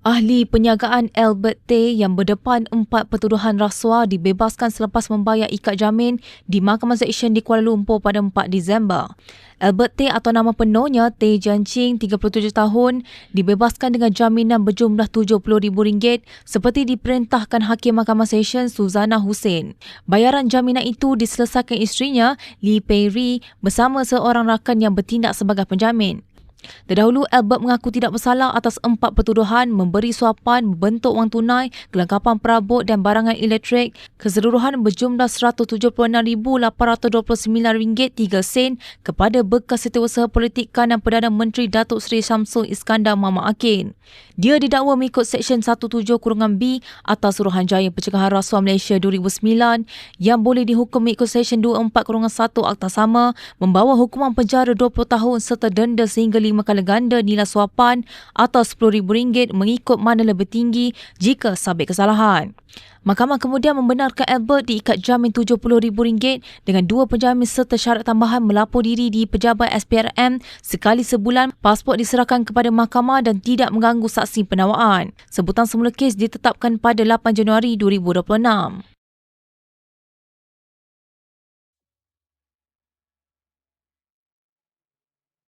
Ahli penyagaan Albert Tay yang berdepan empat pertuduhan rasuah dibebaskan selepas membayar ikat jamin di Mahkamah Seksyen di Kuala Lumpur pada 4 Disember. Albert Tay atau nama penuhnya Tay Jianqing, 37 tahun, dibebaskan dengan jaminan berjumlah RM70,000 seperti diperintahkan Hakim Mahkamah Seksyen Suzana Hussein. Bayaran jaminan itu diselesaikan isterinya, Lee Pei Ri, bersama seorang rakan yang bertindak sebagai penjamin. Terdahulu, Albert mengaku tidak bersalah atas empat pertuduhan memberi suapan bentuk wang tunai, kelengkapan perabot dan barangan elektrik keseluruhan berjumlah RM176,829.3 kepada bekas setiausaha politik kanan Perdana Menteri Datuk Seri Syamsul Iskandar Mahmud Akin. Dia didakwa mengikut Seksyen 17-B atas Suruhanjaya Pencegahan Rasuah Malaysia 2009 yang boleh dihukum mengikut Seksyen 24-1 Akta Sama membawa hukuman penjara 20 tahun serta denda sehingga lima kali ganda nilai suapan atau RM10,000 mengikut mana lebih tinggi jika sabit kesalahan. Mahkamah kemudian membenarkan Albert diikat jamin RM70,000 dengan dua penjamin serta syarat tambahan melapor diri di pejabat SPRM sekali sebulan pasport diserahkan kepada mahkamah dan tidak mengganggu saksi penawaan. Sebutan semula kes ditetapkan pada 8 Januari 2026.